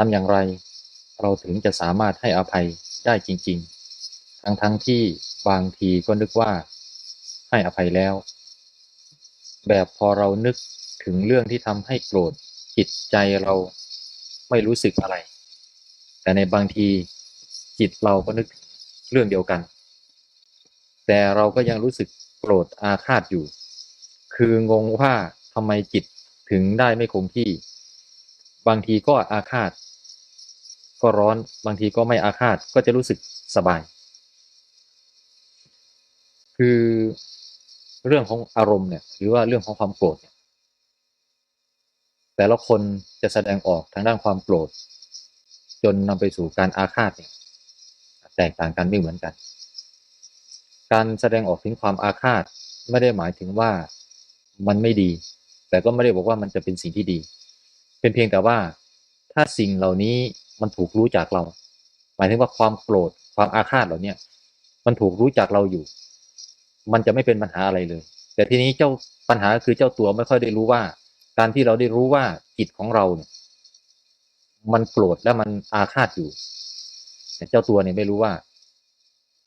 ทำอย่างไร เราถึงจะสามารถให้อภัยได้จริง ๆ ทั้งทั้งที่บางทีก็นึกว่า ให้อภัยแล้ว แบบพอเรานึกถึงเรื่องที่ทำให้โกรธจิตใจเราไม่รู้สึกอะไร แต่ในบางทีจิตเราก็นึกเรื่องเดียวกัน แต่เราก็ยังรู้สึกโกรธอาฆาตอยู่ คืองงว่าทำไมจิตถึงได้ไม่คงที่ บางทีก็อาฆาต ก็ร้อนบางทีก็ไม่อาฆาตก็จะรู้สึกสบาย คือเรื่องของอารมณ์เนี่ยหรือว่าเรื่องของความโกรธเนี่ยแต่ละคนจะแสดงออกทางด้านความโกรธ จนนำไปสู่การอาฆาตเนี่ยแตกต่างกันไม่เหมือนกัน การแสดงออกถึงความอาฆาตไม่ได้หมายถึงว่ามันไม่ดี แต่ก็ไม่ได้บอกว่ามันจะเป็นสิ่งที่ดี เป็นเพียงแต่ว่าถ้าสิ่งเหล่านี้ มันถูกรู้จากเรา หมายถึงว่าความโกรธความอาฆาตเหล่านี้มันถูกรู้จากเราอยู่ มันจะไม่เป็นปัญหาอะไรเลย แต่ทีนี้เจ้าปัญหาคือเจ้าตัวไม่ค่อยได้รู้ว่า การที่เราได้รู้ว่าจิตของเราเนี่ยมันโกรธและมันอาฆาตอยู่แต่เจ้าตัวเนี่ยไม่รู้ว่า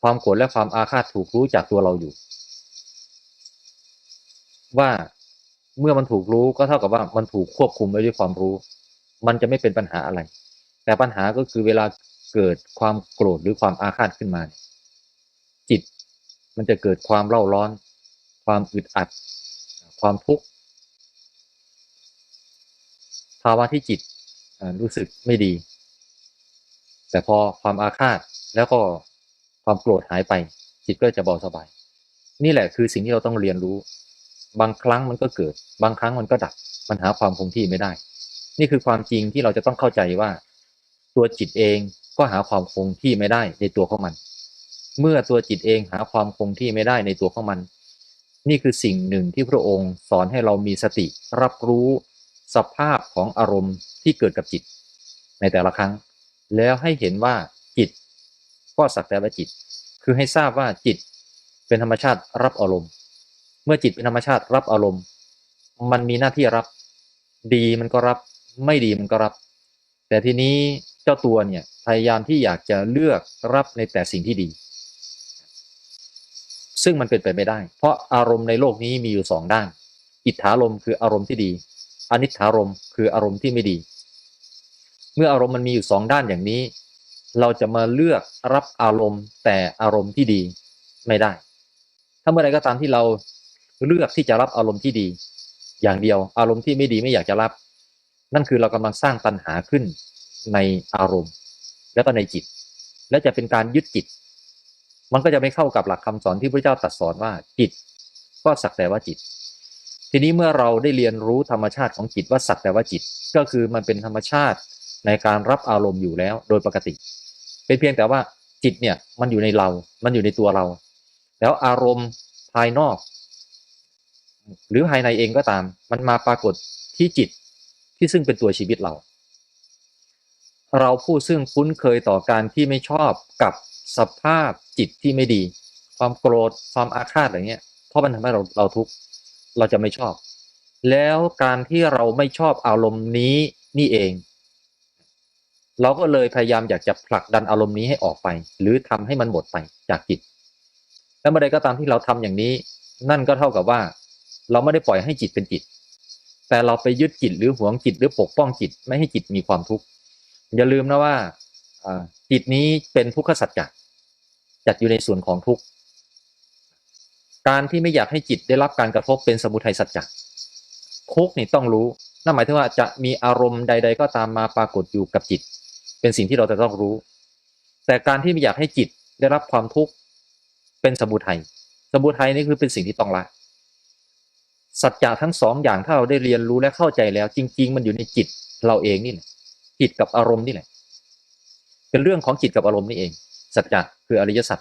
ความโกรธและความอาฆาตถูกรู้จากตัวเราอยู่ ว่าเมื่อมันถูกรู้ก็เท่ากับว่ามันถูกควบคุมไว้ด้วยความรู้ มันจะไม่เป็นปัญหาอะไร แต่ปัญหาก็คือเวลาเกิดความโกรธหรือความอาฆาตขึ้นมา จิตมันจะเกิดความเล่าร้อน ความอึดอัด ความทุกข์ภาวะที่จิตรู้สึกไม่ดี แต่พอความอาฆาตแล้วก็ความโกรธหายไป จิตก็จะเบาสบาย นี่แหละคือสิ่งที่เราต้องเรียนรู้ บางครั้งมันก็เกิด บางครั้งมันก็ดับมันหาความคงที่ไม่ได้ นี่คือความจริงที่เราจะต้องเข้าใจว่า ตัวจิตเองก็หาความคงที่ไม่ได้ในตัวของมัน เมื่อตัวจิตเองหาความคงที่ไม่ได้ในตัวของมัน นี่คือสิ่งหนึ่งที่พระองค์สอนให้เรามีสติ รับรู้สภาพของอารมณ์ที่เกิดกับจิต ในแต่ละครั้ง แล้วให้เห็นว่าจิต ก็สักแต่ว่าจิต คือให้ทราบว่าจิตเป็นธรรมชาติรับอารมณ์ เมื่อจิตเป็นธรรมชาติรับอารมณ์ มันมีหน้าที่รับ ดีมันก็รับ ไม่ดีมันก็รับ แต่ทีนี้ เจ้าตัวเนี่ยพยายามที่อยากจะเลือกรับในแต่สิ่งที่ดี ซึ่งมันเป็นไปไม่ได้ เพราะอารมณ์ในโลกนี้มีอยู่สองด้าน อิทธารมคืออารมณ์ที่ดี อนิถารมคืออารมณ์ที่ไม่ดี เมื่ออารมณ์มันมีอยู่สองด้านอย่างนี้ เราจะมาเลือกรับอารมณ์แต่อารมณ์ที่ดีไม่ได้ ถ้าเมื่อใดก็ตามที่เราเลือกที่จะรับอารมณ์ที่ดี อย่างเดียว อารมณ์ที่ไม่ดีไม่อยากจะรับ นั่นคือเรากำลังสร้างตัณหาขึ้น ในอารมณ์ และก็ในจิต และจะเป็นการยึดจิต มันก็จะไม่เข้ากับหลักคำสอนที่พระเจ้าตรัสสอนว่าจิต ก็สักแต่ว่าจิต ทีนี้เมื่อเราได้เรียนรู้ธรรมชาติของจิตว่าสักแต่ว่าจิต ก็คือมันเป็นธรรมชาติในการรับอารมณ์อยู่แล้วโดยปกติ เป็นเพียงแต่ว่าจิตเนี่ยมันอยู่ในเรา มันอยู่ในตัวเรา แล้วอารมณ์ภายนอก หรือภายในเองก็ตาม มันมาปรากฏที่จิตที่ซึ่งเป็นตัวชีวิตเรา เราผู้ซึ่งคุ้นเคยต่อการที่ไม่ชอบกับสภาพจิตที่ไม่ดี ความโกรธความอาฆาตอะไรเงี้ยเพราะมันทำให้เราเราทุกข์เราจะไม่ชอบ แล้วการที่เราไม่ชอบอารมณ์นี้นี่เอง เราก็เลยพยายามอยากจะผลักดันอารมณ์นี้ให้ออกไป หรือทำให้มันหมดไปจากจิต แล้วเมื่อใดก็ตามที่เราทำอย่างนี้ นั่นก็เท่ากับว่า เราไม่ได้ปล่อยให้จิตเป็นจิต แต่เราไปยึดจิตหรือหวงจิตหรือปกป้องจิต ไม่ให้จิตมีความทุกข์ อย่าลืมนะว่าจิตนี้เป็นทุกขสัจจะจัดอยู่ในส่วนของทุกข์การที่ไม่อยากให้จิตได้รับการกระทบเป็นสมุทัยสัจจะทุกนี่ต้องรู้นั่นหมายถึงว่าจะมีอารมณ์ใด ๆ ก็ตามมาปรากฏอยู่กับจิต เป็นสิ่งที่เราจะต้องรู้ แต่การที่ไม่อยากให้จิตได้รับความทุกข์เป็นสมุทัยสมุทัยนี่คือเป็นสิ่งที่ต้องละสัจจะทั้งสองอย่างถ้าเราได้เรียนรู้และเข้าใจแล้ว จริง ๆ มันอยู่ในจิตเราเองนี่แหละ จิตกับอารมณ์นี่แหละ เป็นเรื่องของจิตกับอารมณ์นี่เอง สัจจะคืออริยสัจ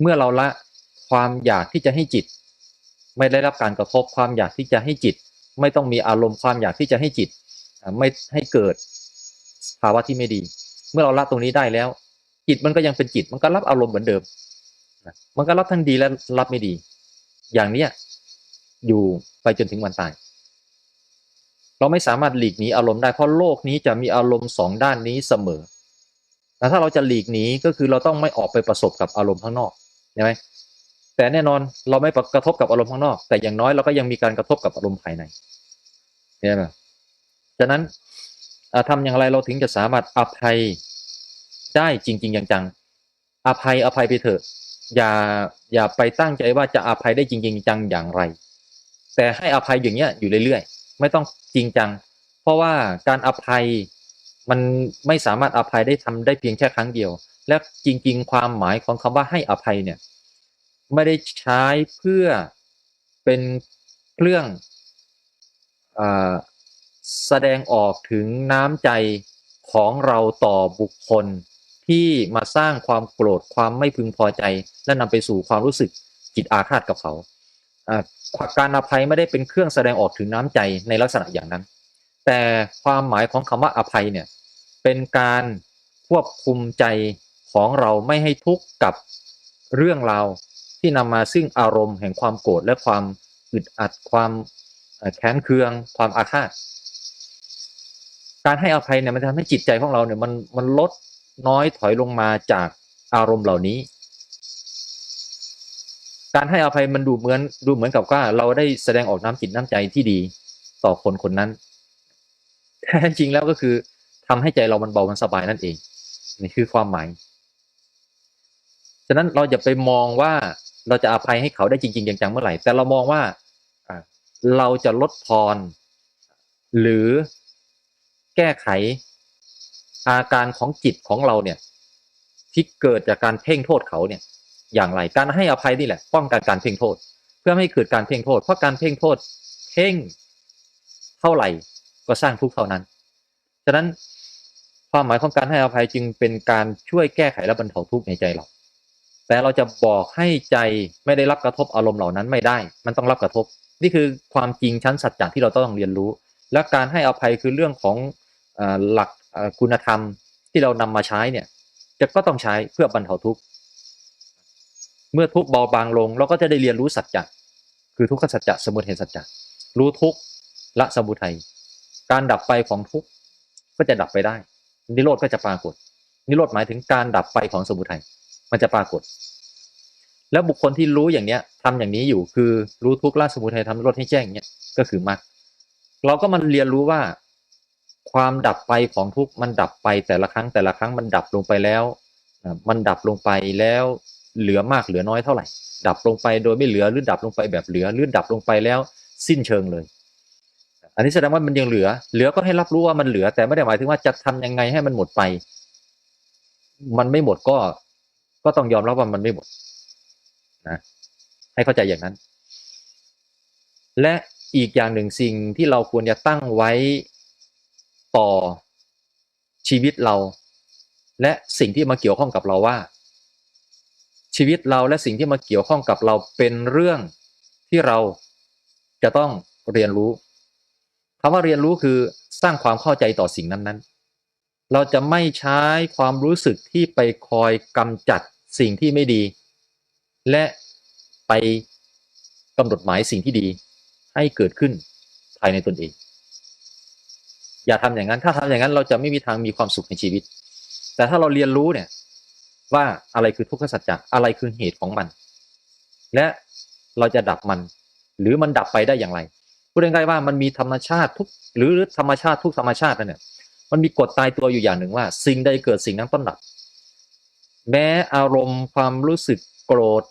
เมื่อเราละความอยากที่จะให้จิต ไม่ได้รับการกระทบความอยากที่จะให้จิต ไม่ต้องมีอารมณ์ความอยากที่จะให้จิต ไม่ให้เกิดภาวะที่ไม่ดี เมื่อเราละตรงนี้ได้แล้ว จิตมันก็ยังเป็นจิต มันก็รับอารมณ์เหมือนเดิมมันก็รับทั้งดีและรับไม่ดี อย่างเนี้ยอยู่ไปจนถึงวันตาย เราไม่สามารถหลีกหนีอารมณ์ได้เพราะโลกนี้จะมีอารมณ์สองด้านนี้เสมอแต่ถ้าเราจะหลีกหนีก็คือเราต้องไม่ออกไปประสบกับอารมณ์ข้างนอกใช่ไหมแต่แน่นอนเราไม่กระทบกับอารมณ์ข้างนอก แต่อย่างน้อยเราก็ยังมีการกระทบกับอารมณ์ภายในใช่ไหมฉะนั้นอ่าทำอย่างไรเราถึงจะสามารถอภัยได้จริง ๆ จังๆอภัยอภัยไปเถอะ อย่าอย่าไปตั้งใจว่าจะอภัยได้จริง ๆ จังอย่างไร แต่ให้อภัยอย่างเงี้ยอยู่เรื่อยๆ ไม่ต้องจริงจัง เพราะว่าการอภัยมันไม่สามารถอภัยได้ทำได้เพียงแค่ครั้งเดียว และจริง ๆ ความหมายของคำว่าให้อภัยเนี่ยไม่ได้ใช้เพื่อเป็นเครื่องอแสดงออกถึงน้ำใจของเราต่อบุคคล ที่มาสร้างความโกรธความไม่พึงพอใจ และนำไปสู่ความรู้สึกจิตอาฆาตกับเขา การอภัยไม่ได้เป็นเครื่องแสดงออกถึงน้ำใจในลักษณะอย่างนั้น แต่ความหมายของคำว่าอภัยเนี่ยเป็นการควบคุมใจของเราไม่ให้ทุกข์กับเรื่องราวที่นำมาซึ่งอารมณ์แห่งความโกรธและความอึดอัดความแค้นเคือง ความอาฆาตการให้อภัยเนี่ยมันทำให้จิตใจของเราเนี่ยมันมันลดน้อยถอยลงมาจากอารมณ์เหล่านี้ การให้อภัยมันดูเหมือนดูเหมือนกับว่าเราได้แสดงออกน้ำจิตน้ำใจที่ดีต่อคนคนนั้นแท้จริงแล้วก็คือทำให้ใจเรามันเบามันสบายนั่นเองนี่คือความหมาย ฉะนั้นเราอย่าไปมองว่าเราจะอภัยให้เขาได้จริงๆจังๆเมื่อไหร่ แต่เรามองว่าอ่าเราจะลดทอนหรือแก้ไขอาการของจิตของเราเนี่ย ที่เกิดจากการเพ่งโทษเขาเนี่ย อย่างไร การให้อภัยนี่แหละ ป้องกันการเพ่งโทษ เพื่อไม่ให้เกิดการเพ่งโทษ เพราะการเพ่งโทษเพ่งเท่าไหร่ก็สร้างทุกข์เท่านั้น ฉะนั้นความหมายของการให้อภัยจึงเป็นการช่วยแก้ไขและบรรเทาทุกข์ในใจเรา แต่เราจะบอกให้ใจไม่ได้รับกระทบอารมณ์เหล่านั้นไม่ได้ มันต้องรับกระทบ นี่คือความจริงชั้นสัจจะที่เราต้องเรียนรู้ และการให้อภัยคือเรื่องของอหลักคุณธรรมที่เรานำมาใช้เนี่ยจะก็ต้องใช้เพื่อบรรเทาทุกข์ เมื่อทุกข์เบาบางลง เราก็จะได้เรียนรู้สัจจะคือทุกขสัจจะสมุทัยสัจจะรู้ทุกข์ละสมุทัยการดับไปของทุกข์ก็จะดับไปได้ นิโรธก็จะปรากฏ นิโรธหมายถึงการดับไปของสมุทัยมันจะปรากฏ แล้วบุคคลที่รู้อย่างเนี้ยทำอย่างนี้อยู่คือรู้ทุกข์ละสมุทัยทำนิโรธให้แจ้งเนี้ยก็คือมรรคเราก็มันเรียนรู้ว่า ความดับไปของทุกข์มันดับไปแต่ละครั้งแต่ละครั้งมันดับลงไปแล้ว มันดับลงไปแล้ว เหลือมากเหลือน้อยเท่าไหร่ ดับลงไปโดยไม่เหลือหรือดับลงไปแบบเหลือหรือดับลงไปแล้วสิ้นเชิงเลย อันนี้แสดงว่ามันยังเหลือ เหลือก็ให้รับรู้ว่ามันเหลือ แต่ไม่ได้หมายถึงว่าจะทำยังไงให้มันหมดไป มันไม่หมดก็ก็ต้องยอมรับว่ามันไม่หมดนะให้เข้าใจอย่างนั้น และอีกอย่างหนึ่งสิ่งที่เราควรจะตั้งไว้ต่อชีวิตเรา และสิ่งที่มาเกี่ยวข้องกับเราว่า ชีวิตเราและสิ่งที่มาเกี่ยวข้องกับเราเป็นเรื่องที่เราจะต้องเรียนรู้คำว่าเรียนรู้คือสร้างความเข้าใจต่อสิ่งนั้นๆ เราจะไม่ใช้ความรู้สึกที่ไปคอยกำจัดสิ่งที่ไม่ดี และไปกำหนดหมายสิ่งที่ดีให้เกิดขึ้นภายในตนเอง อย่าทำอย่างนั้น ถ้าทำอย่างนั้นเราจะไม่มีทางมีความสุขในชีวิต แต่ถ้าเราเรียนรู้เนี่ย ว่าอะไรคือทุกขสัจจะอะไรคือเหตุของมัน และเราจะดับมัน หรือมันดับไปได้อย่างไรพูดง่ายๆว่ามันมีธรรมชาติทุก หรือธรรมชาติทุกธรรมชาตินั่นเนี่ยมันมีกฎตายตัวอยู่อย่างหนึ่งว่า สิ่งใดเกิดสิ่งนั้นต้องดับ แม้อารมณ์ความรู้สึกโกรธ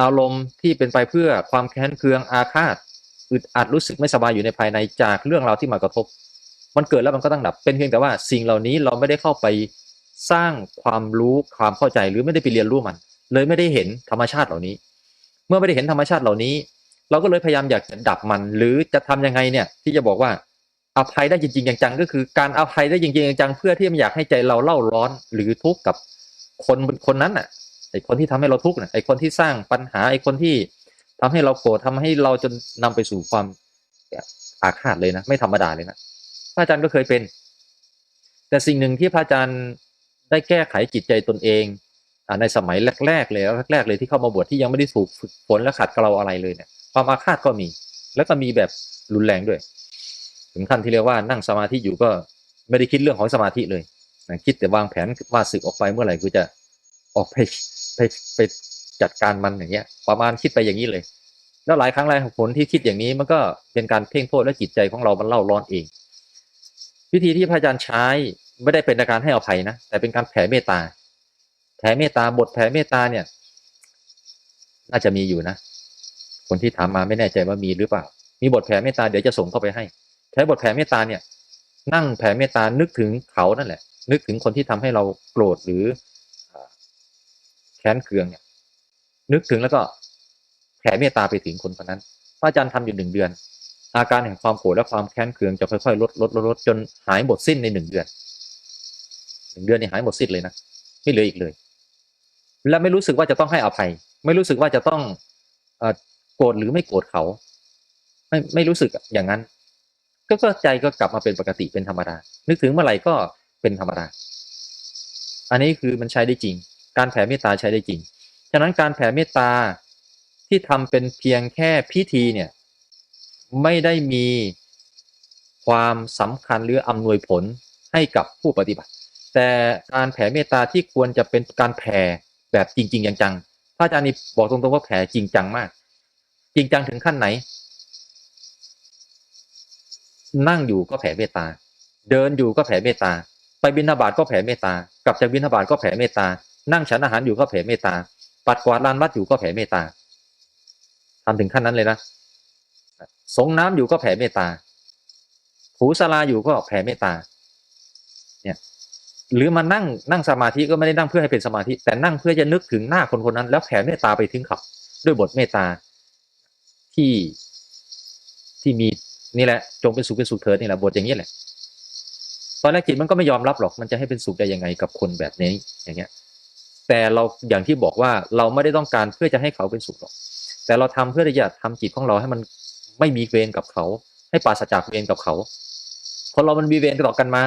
อารมณ์ที่เป็นไปเพื่อความแค้นเคืองอาฆาตอึดอัดรู้สึกไม่สบายอยู่ในภายในจากเรื่องราวที่มากระทบ มันเกิดแล้วมันก็ต้องดับ เป็นเพียงแต่ว่าสิ่งเหล่านี้เราไม่ได้เข้าไป สร้างความรู้ความเข้าใจหรือไม่ได้ไปเรียนรู้มัน เลยไม่ได้เห็นธรรมชาติเหล่านี้ เมื่อไม่ได้เห็นธรรมชาติเหล่านี้ เราก็เลยพยายามอยากจะดับมัน หรือจะทำยังไงเนี่ยที่จะบอกว่าอภัยได้จริงๆจังๆก็คือการอภัยได้จริงๆจังๆเพื่อที่ไม่อยากให้ใจเราเล่าร้อนหรือทุกข์กับคนคนนั้นน่ะไอคนที่ทำให้เราทุกข์น่ะไอคนที่สร้างปัญหาไอคนที่ทำให้เราโกรธทำให้เราจนนำไปสู่ความอาฆาตเลยนะ ไม่ธรรมดาเลยนะพระอาจารย์ก็เคยเป็น แต่สิ่งหนึ่งที่พระอาจารย์ ได้แก้ไขจิตใจตนเองอ่าในสมัยแรก ๆ เลยแรกๆเลยที่เข้ามาบวชที่ยังไม่ได้ถูกฝึกฝนและขัดเกลาอะไรเลยเนี่ยความอาฆาตก็มี แล้วก็มีแบบรุนแรงด้วย ถึงขั้นที่เรียกว่านั่งสมาธิอยู่ก็ไม่ได้คิดเรื่องของสมาธิเลยนะคิดแต่วางแผนว่าศึกออกไปเมื่อไหร่กูจะออกไปไปไปจัดการมันอย่างเงี้ย ประมาณคิดไปอย่างนี้เลย แล้วหลายครั้งหลายผลที่คิดอย่างนี้มันก็เป็นการเพ่งโทษและจิตใจของเรามันเล่าร้อนเอง วิธีที่พระอาจารย์ใช้ ไม่ได้เป็นการให้อภัยนะแต่เป็นการแผ่เมตตา แผ่เมตตาบทแผ่เมตตาเนี่ย น่าจะมีอยู่นะคนที่ถามมาไม่แน่ใจว่ามีหรือเปล่า มีบทแผ่เมตตาเดี๋ยวจะส่งเข้าไปให้ใช้บทแผ่เมตตาเนี่ย นั่งแผ่เมตตานึกถึงเขานั่นแหละ นึกถึงคนที่ทำให้เราโกรธหรือแค้นเคืองเนี่ย นึกถึงแล้วก็แผ่เมตตาไปถึงคนคนนั้นพระอาจารย์ทำอยู่หนึ่งเดือนอาการแห่งความโกรธและความแค้นเคืองจะค่อยๆลดลดลดลดจนหายหมดสิ้นในหนึ่งเดือน หนึ่งเดือนนี่หายหมดสิ้นเลยนะไม่เหลืออีกเลย และไม่รู้สึกว่าจะต้องให้อภัย ไม่รู้สึกว่าจะต้องโกรธหรือไม่โกรธเขา ไม่ไม่รู้สึกอย่างนั้น ก็ก็ใจก็กลับมาเป็นปกติเป็นธรรมดา นึกถึงเมื่อไหร่ก็เป็นธรรมดา อันนี้คือมันใช้ได้จริง การแผ่เมตตาใช้ได้จริง ฉะนั้นการแผ่เมตตาที่ทำเป็นเพียงแค่พิธีเนี่ยไม่ได้มีความสำคัญหรืออำนวยผลให้กับผู้ปฏิบัติ แต่การแผ่เมตตาที่ควรจะเป็นการแผ่แบบจริงๆจังพระอาจารย์นี่บอกตรงๆว่าแผ่จริงจังมาก จริงจังถึงขั้นไหน นั่งอยู่ก็แผ่เมตตา เดินอยู่ก็แผ่เมตตา ไปบิณฑบาตก็แผ่เมตตากลับจากบิณฑบาตก็แผ่เมตตา นั่งฉันอาหารอยู่ก็แผ่เมตตา ปัดกวาดลานวัดอยู่ก็แผ่เมตตาทำถึงขั้นนั้นเลยนะสงน้ำอยู่ก็แผ่เมตตา ถูสลาอยู่ก็แผ่เมตตา หรือมานั่งนั่งสมาธิก็ไม่ได้นั่งเพื่อให้เป็นสมาธิ แต่นั่งเพื่อจะนึกถึงหน้าคนคนนั้น แล้วแผ่เมตตาไปถึงเขาด้วยบทเมตตาที่ที่มีนี่แหละ จงเป็นสุขเป็นสุขเถิดนี่แหละบทอย่างนี้แหละ ตอนแรกจิตมันก็ไม่ยอมรับหรอกมันจะให้เป็นสุขได้ยังไงกับคนแบบนี้อย่างเงี้ย แต่เราอย่างที่บอกว่าเราไม่ได้ต้องการเพื่อจะให้เขาเป็นสุขหรอก แต่เราทำเพื่อที่จะทำจิตของเราให้มันไม่มีเวรกับเขา ให้ปราศจากเวรกับเขาคนเรามันมีเวรต่อกันมา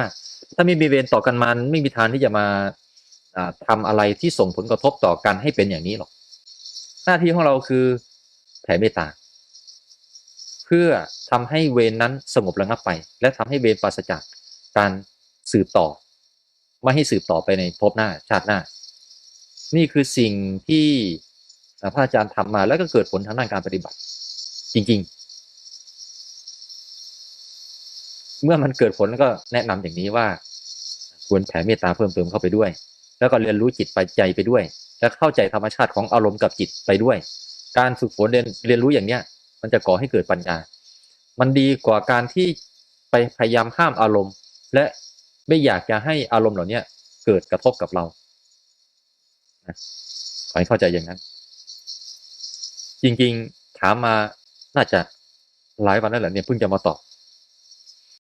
ถ้าไม่มีเวรต่อกันมาไม่มีทางที่จะมาทำอะไรที่ส่งผลกระทบต่อกันให้เป็นอย่างนี้หรอก หน้าที่ของเราคือแผ่เมตตา เพื่อทำให้เวรนั้นสงบระงับไป และทำให้เวรปราศจากการสืบต่อ ไม่ให้สืบต่อไปในภพหน้าชาติหน้า นี่คือสิ่งที่พระอาจารย์ทำมาแล้วก็เกิดผลทางด้านการปฏิบัติ จริง ๆ เมื่อมันเกิดผลแล้วก็แนะนำอย่างนี้ว่า ควรแผ่เมตตาเพิ่มเติมเข้าไปด้วย แล้วก็เรียนรู้จิตไปใจไปด้วย และเข้าใจธรรมชาติของอารมณ์กับจิตไปด้วย การฝึกฝนเรียนเรียนรู้อย่างเนี้ย มันจะก่อให้เกิดปัญญา มันดีกว่าการที่ไปพยายามห้ามอารมณ์ และไม่อยากจะให้อารมณ์เหล่านี้เกิดกระทบกับเราขอให้เข้าใจอย่างนั้น จริงๆถามมาน่าจะหลายวันแล้วแหละเนี่ยเพิ่งจะมาตอบ